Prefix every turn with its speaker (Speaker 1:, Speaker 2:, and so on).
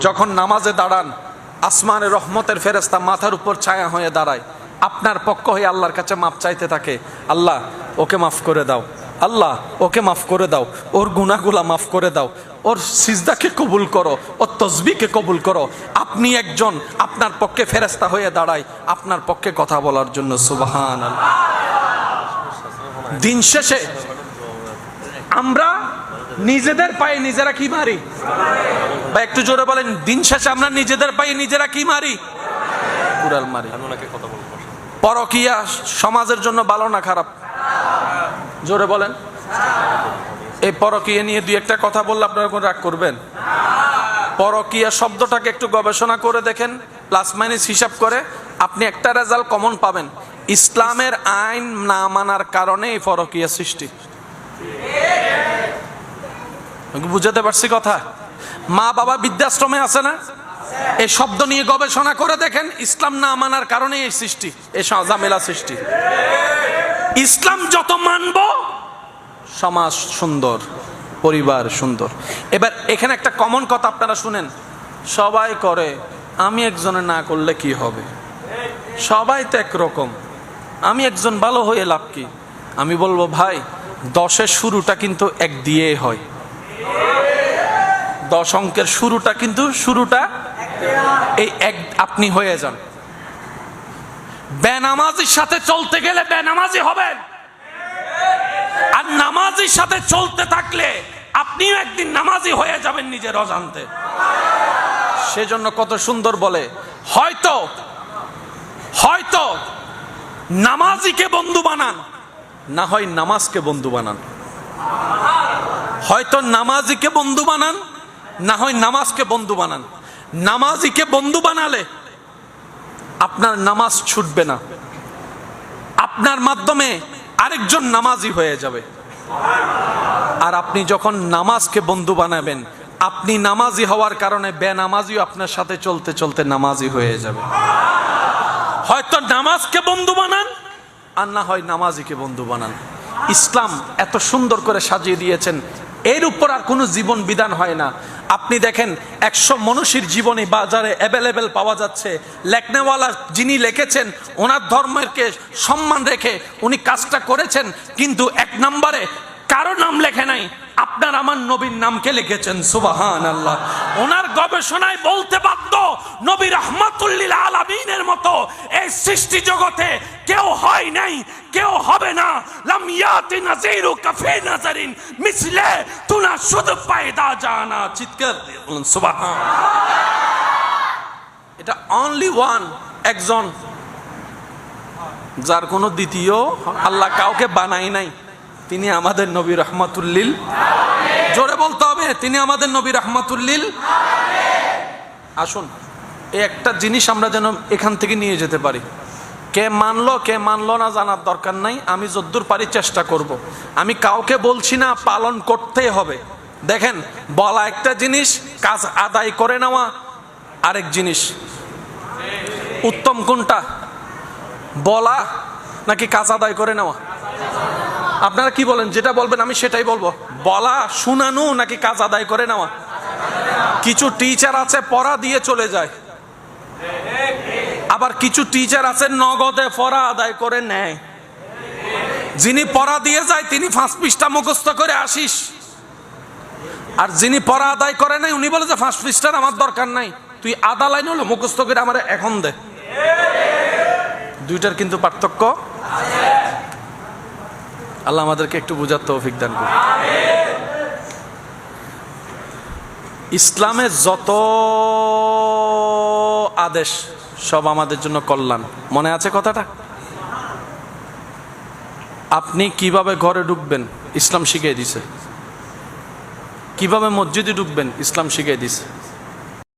Speaker 1: যখন নামাজে দাঁড়ান আসমানের রহমতের ফেরেস্তা মাথার উপর ছায়া হয়ে দাঁড়ায়। আপনার পক্ষ হয়ে আল্লাহর কাছে মাপ চাইতে থাকে, আল্লাহ, ওকে মাফ করে দাও। আল্লাহ, ওকে মাফ করে দাও। ওর গুনাগুলা মাফ করে দাও। ওর সিজদাকে কবুল করো। ওর তসবিকে কবুল করো। আপনি একজন আপনার পক্ষে ফেরেস্তা হয়ে দাঁড়ায়, আপনার পক্ষে কথা বলার জন্য সুবাহান দিন শেষে আমরা নিজেদের পায়ে নিজেরা কি মারি? বা একটু জোরে বলেন দিন শেষে আমরা নিজেদের পায়ে নিজেরা কি মারি? কুড়াল মারি। পরকিয়া সমাজের জন্য ভালো না খারাপ? জোরে বলেন। এই পরকিয়া নিয়ে দুই একটা কথা বললে আপনারা কোন রাগ করবেন? পরকিয়া শব্দটাকে একটু গবেষণা করে দেখেন প্লাস মাইনাস হিসাব করে আপনি একটা রেজাল্ট কমন পাবেন। ইসলামের আইন না মানার কারণে এই পরকিয়া সৃষ্টি। বুঝাতে পারছি কথা? মা বাবা বৃদ্ধাশ্রমে আছে না? এই শব্দ নিয়ে গবেষণা করে দেখেন, ইসলাম না মানার কারণে এই সৃষ্টি এই ঝামেলা সৃষ্টি। ইসলাম যত মানব, সমাজ সুন্দর, পরিবার সুন্দর। এবার এখানে একটা কমন কথা আপনারা শুনেন, সবাই করে, আমি একজনে না করলে কি হবে? সবাই তো একরকম, আমি একজন ভালো হয়ে লাভ কি? আমি বলব, ভাই, দশের শুরুটা কিন্তু এক দিয়েই হয়। দশ অঙ্কের শুরুটা কিন্তু শুরুটা এই এক আপনি হয়ে যান। বেনামাজির সাথে চলতে গেলে বেনামাজি হবেন। আর নামাজির সাথে চলতে থাকলে আপনিও একদিন নামাজি হয়ে যাবেন নিজের অজান্তে। সেজন্য কত সুন্দর বলে, হয়তো হয়তো নামাজিকে বন্ধু বানান, না হয় নামাজকে বন্ধু বানান। হয়তো নামাজিকে বন্ধু বানান না হয় নামাজকে বন্ধু বানান। নামাজিকে বন্ধু বানালে আপনার নামাজ ছুটবে না। আপনার মাধ্যমে আরেকজন নামাজি হয়ে যাবে। আর আপনি যখন নামাজকে বন্ধু বানাবেন, আপনি নামাজি হওয়ার কারণে বেনামাজিও আপনার সাথে চলতে চলতে নামাজি হয়ে যাবে। হয়তো নামাজকে বন্ধু বানান, আর না হয় নামাজিকে বন্ধু বানান। ইসলাম এত সুন্দর করে সাজিয়ে দিয়েছেন, এর উপর আর কোনো জীবন বিধান হয় না। আপনি দেখেন, একশো মনুষ্যের জীবনে বাজারে অ্যাভেলেবেল পাওয়া যাচ্ছে। লেখনেওয়ালা যিনি লিখেছেন, ওনার ধর্মকে সম্মান রেখে উনি কাজটা করেছেন, কিন্তু এক নম্বরে কারও নাম লেখে নাই আপনার আমার নবীর নামকে লিখেছেন সুবাহান আল্লাহ ওনার গবেষণায় বলতে বাধ্য, নবী রহমাতুল্লিল আলামিনের মতো এই সৃষ্টি জগতে কেউ হয় নাই, কেউ হবে না। লাম ইয়াতি নাজিরু কাফি নাজারিন তুনা শুধু পায়দা জানা। চিৎকার বলুন সুবহান এটা অনলি ওয়ান একজন। যার কোনো দ্বিতীয় আল্লাহ কাউকে বানাই নাই, তিনি আমাদের নবী রহমাতুল্লিল জোরে বলতে হবে, তিনি আমাদের নবী রহমাতুল্লিল আসুন, এই একটা জিনিস আমরা যেন এখান থেকে নিয়ে যেতে পারি। কে মানলো কে মানলো না জানার দরকার নাই, আমি যদ্দূর পারি চেষ্টা করব। আমি কাউকে বলছি না, পালন করতেই হবে। দেখেন, বলা একটা জিনিস, কাজ আদায় করে নেওয়া, আরেক জিনিস। উত্তম কোনটা? বলা নাকি কাজ আদায় করে নেওয়া? আপনারা কি বলেন? যেটা বলবেন আমি সেটাই বলব। বলা, শুনানো নাকি কাজ আদায় করে নেওয়া? কিছু টিচার আছে, পড়া দিয়ে চলে যায়। আবার কিছু টিচার আছে, নগদে পড়া আদায় করে নেয়। যিনি পড়া দিয়ে যায়, তিনি ফাঁস পৃষ্ঠা মুখস্থ করে আসিস। আর যিনি পড়া আদায় করে নাই উনি বলে যে ফাঁস পৃষ্ঠার আমার দরকার নাই। তুই আদা লাইন হলো, মুখস্থ করে আমার এখন দে। দুইটার কিন্তু পার্থক্য। আল্লাহ আমাদেরকে একটু বোঝার তৌফিক দান করুন। ইসলামের যত আদেশ, সব আমাদের জন্য কল্যাণ। মনে আছে কথাটা? আপনি কীভাবে ঘরে ঢুকবেন, ইসলাম শিখিয়ে দিছে। কীভাবে মসজিদে ঢুকবেন, ইসলাম শিখিয়ে দিছে।